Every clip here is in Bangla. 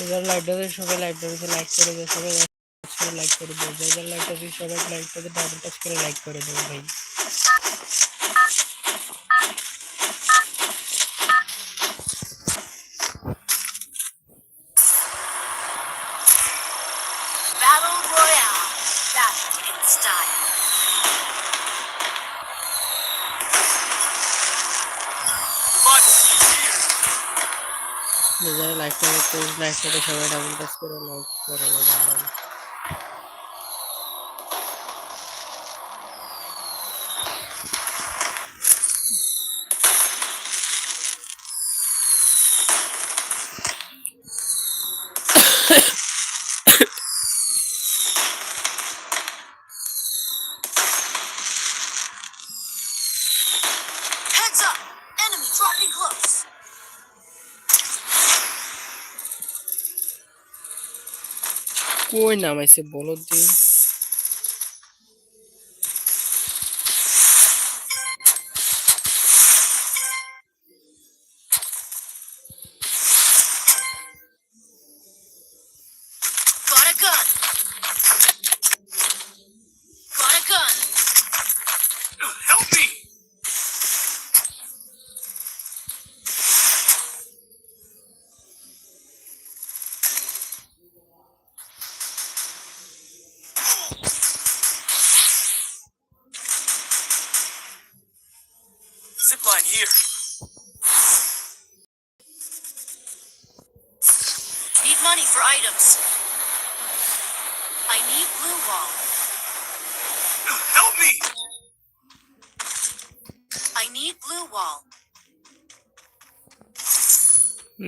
যারা লাইভটাতে সবাই লাইভটাতে লাইক করে দেয় সবাই লাইক করে দেয় সবাই করে লাইক করে ভাই। যে করে লাইভটাতে সবাই ডাবল টাচ করে লাইক করে কই নামাইছে বলো দি Zipline here. Need money for items. I need blue wall. Help me! I need blue wall.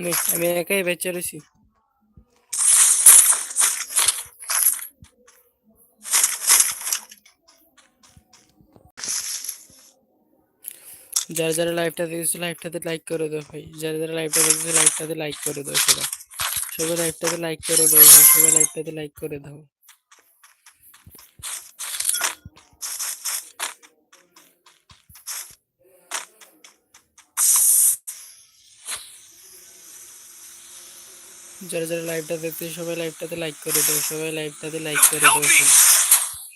নে, আমি একাই বেঁচে রয়েছি যারা যারা লাইভটা দেখছ লাইভটাতে লাইক করে দাও ভাই। যারা যারা লাইভটা দেখছ লাইভটাতে লাইক করে দাও সবাই। সবাই লাইভটাতে লাইক করে দাও ভাই, সবাই লাইভটাতে লাইক করে দাও। যারা যারা লাইভটা দেখতে সবাই লাইভটাতে লাইক করে দাও, সবাই লাইভটাতে লাইক করে দাও।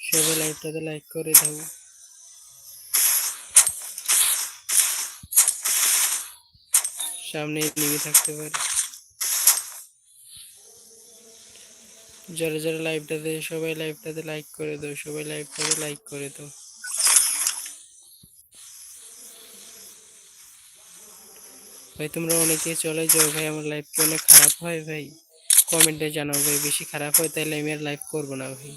সবাই লাইভটাতে লাইক করে দাও। সামনে নিবি থাকতে পারে। যারা যারা লাইভটাতে সবাই লাইভটাতে লাইক করে দাও, সবাই লাইভটাতে লাইক করে দাও। ভাই, তোমরা অনেকে চলে যাও, ভাই, আমার লাইভ কি অনেক খারাপ হয়, ভাই। কমেন্টে জানাও, ভাই, বেশি খারাপ হয় তাহলে আমি আর লাইভ করব না, ভাই।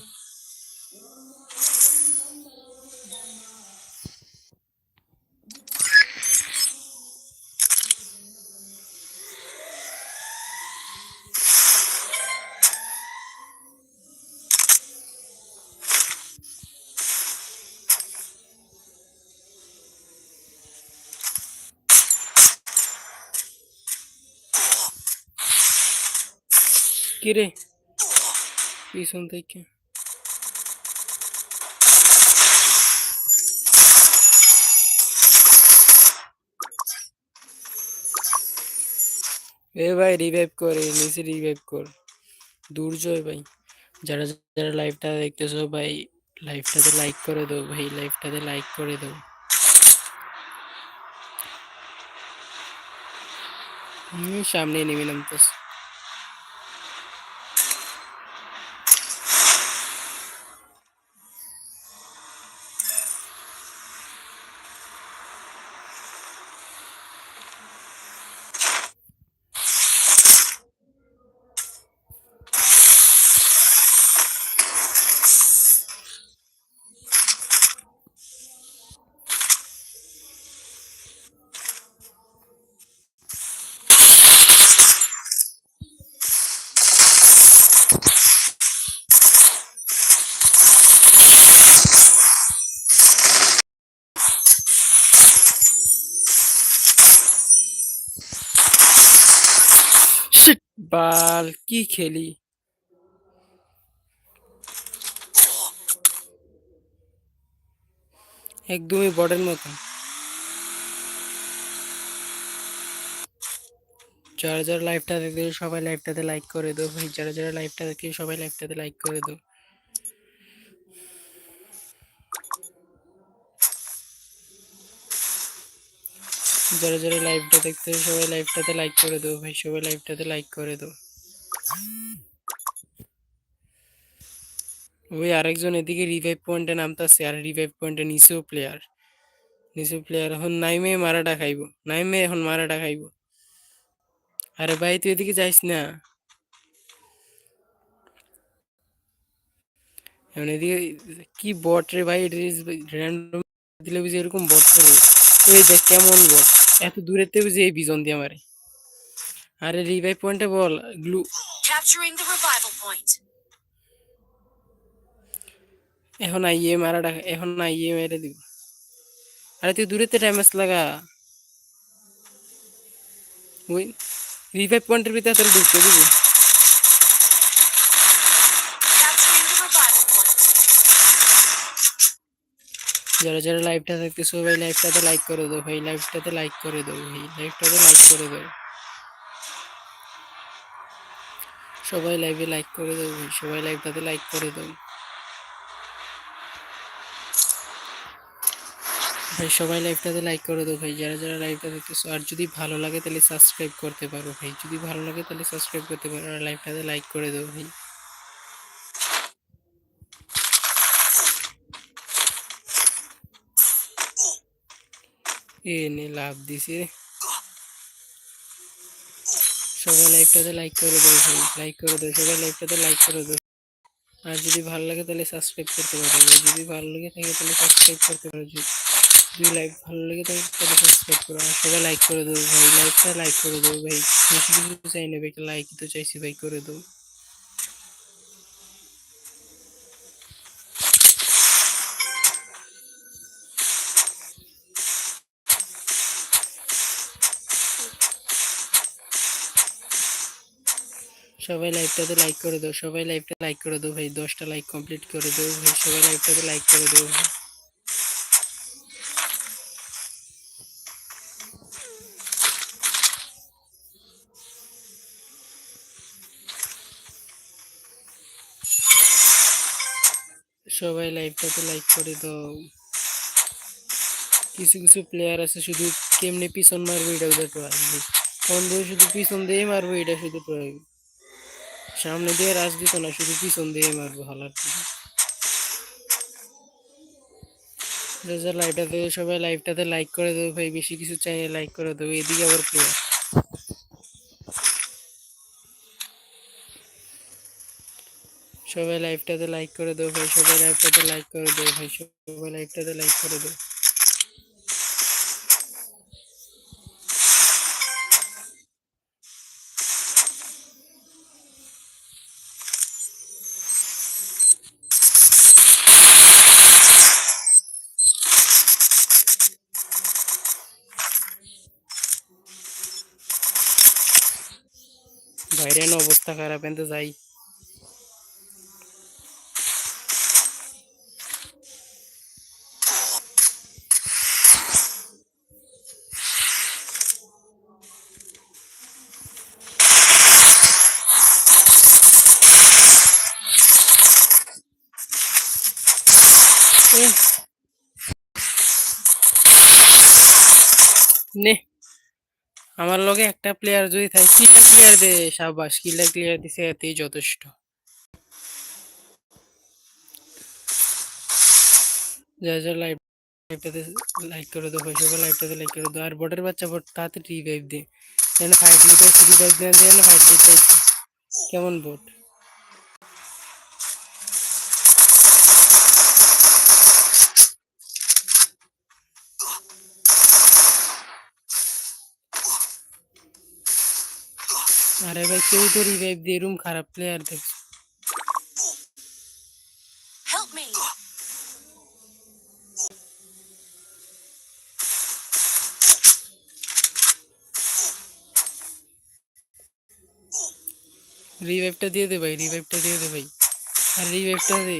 কি রে পিছন থেকে এ ভাই রিভাইভ করে নিচে রিভাইভ কর দুর্জয় ভাই যারা যারা লাইভটা দেখতেছো ভাই লাইভটাতে লাইক করে দাও ভাই লাইভটাতে লাইক করে দাও সামনে নেমে নামতেছে Shit, বাল কি খেলি? একদমই বডের মতো। যারা যারা লাইভটা দেখে সবাই লাইভটাতে লাইক করে দেবো যারা যারা লাইভটা দেখে সবাই লাইভটাতে লাইক করে দাও। যারা যারা লাইভটা দেখতে, সবাই লাইভটাতে লাইক করে দাও ভাই, সবাই লাইভটাতে লাইক করে দাও। ওই আরেকজন এদিকে রিভাইভ পয়েন্টে নামতাছে, আর রিভাইভ পয়েন্টে নিচেও প্লেয়ার নিচেও প্লেয়ার এখন নাইমে মারাটা খাইব, নাইমে এখন মারাটা খাইব। আরে ভাই, তুই এদিকে যাইস না। এখন এদিকে, কি বট রে ভাই র্যান্ডম দিলে বুঝি এরকম বট করে। দেখ, কেমন বট এত দূরেতেও যে বিজন দিয়ে মারে। আরে রিভাই পয়েন্টে বল গ্লু. এখন আইয়ে মারাটা এখন আইয়ে মেরে দিব। আরে তুই দূরেতে ড্যামেজ লাগা। ওই রিভাইভ পয়েন্টের ভিতরে তোর ঢুকতে দিব। যারা যারা লাইভটা দেখতেছো, ভাই লাইভটাতে লাইক করে দাও, ভাই লাইভটাতে লাইক করে দাও, ভাই লাইভটাতে লাইক করে দাও। সবাই লাইভে লাইক করে দাও, ভাই, সবাই লাইভটাতে লাইক করে দাও। ভাই, সবাই লাইভটাতে লাইক করে দাও, ভাই, যারা যারা লাইভটা দেখতেছো, আর যদি ভালো লাগে তাহলে সাবস্ক্রাইব করতে পারো, ভাই, যদি ভালো লাগে তাহলে সাবস্ক্রাইব করতে পারো, আর লাইভটাতে লাইক করে দাও, ভাই। এ নে লাভ দিছে। সবাই লাইভটাতে লাইক করে ভাই। লাইক করে দাও, সবাই লাইভটাতে লাইক করে দাও। আর যদি ভালো লাগে তাহলে সাবস্ক্রাইব করতে পারো। যদি ভালো লাগে থাকে তাহলে সাবস্ক্রাইব করতে পারো। যদি লাইক ভালো লাগে থাকে তাহলে সাবস্ক্রাইব করো। আর সবাই লাইক করে দেবো ভাই। লাইভটা লাইক করে দেবো ভাই। বেশি কিছু চাই না, ভাই। লাইক তো চাইছি, ভাই। করে দাও। সবাই লাইভটাতে লাইক করে দাও, সবাই লাইভটা লাইক করে দাও ভাই, দশটা লাইক কমপ্লিট করে দাও ভাই, সবাই লাইভটাতে লাইক করে দাও ভাই। সবাই লাইভটাতে লাইক করে দাও। কিছু কিছু প্লেয়ার আছে শুধু কেমনে পিছন মারবে এটা ওদের প্রয়োজন ফোন দিয়ে শুধু পিছন দিয়ে মারবে, এটা শুধু প্রয়োজন। সামনে দিয়ে রাজ দিত না, শুধু পিছন দিয়ে মারবো হালার যারা লাইভটা দেবে, সবাই লাইভটাতে লাইক করে দেবো ভাই, বেশি কিছু চাই লাইক করে দেবো, এদিকে আবার প্লেয়ার সবাই লাইভটাতে লাইক করে দেবো ভাই, সবাই লাইভটাতে লাইক করে দেবো ভাই, সবাই লাইভটাতে লাইক করে দেবো। বাইরের অবস্থা খারাপ এনতে যাই এহ। নে আমার লগে একটা প্লেয়ার যদি থাকে কিলটা ক্লিয়ার দে? সাবাস কিলটা ক্লিয়ার দিছে? এতেই যথেষ্ট। যা যা লাইভ লাইভটাতে লাইক করে দাও সবাই লাইভটাতে লাইক করে দাও আর বটের বাচ্চা বট তাতে রিভাইভ দে। যেন ফাইট লিটার রিভাইভ দেন যেন ফাইট লিটার কেমন বট? আরে ভাই কেউ তো রিভাইভ দিয়ে রুম খারাপ প্লেয়ার দেখছ। রিভাইভটা দিয়ে দে ভাই রিভাইভটা দিয়ে দে ভাই। আর রিভাইভটা দে।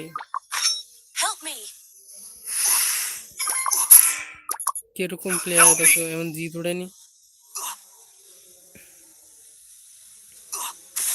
কীরকম প্লেয়ার দেখো এমন জিত ওঠেনি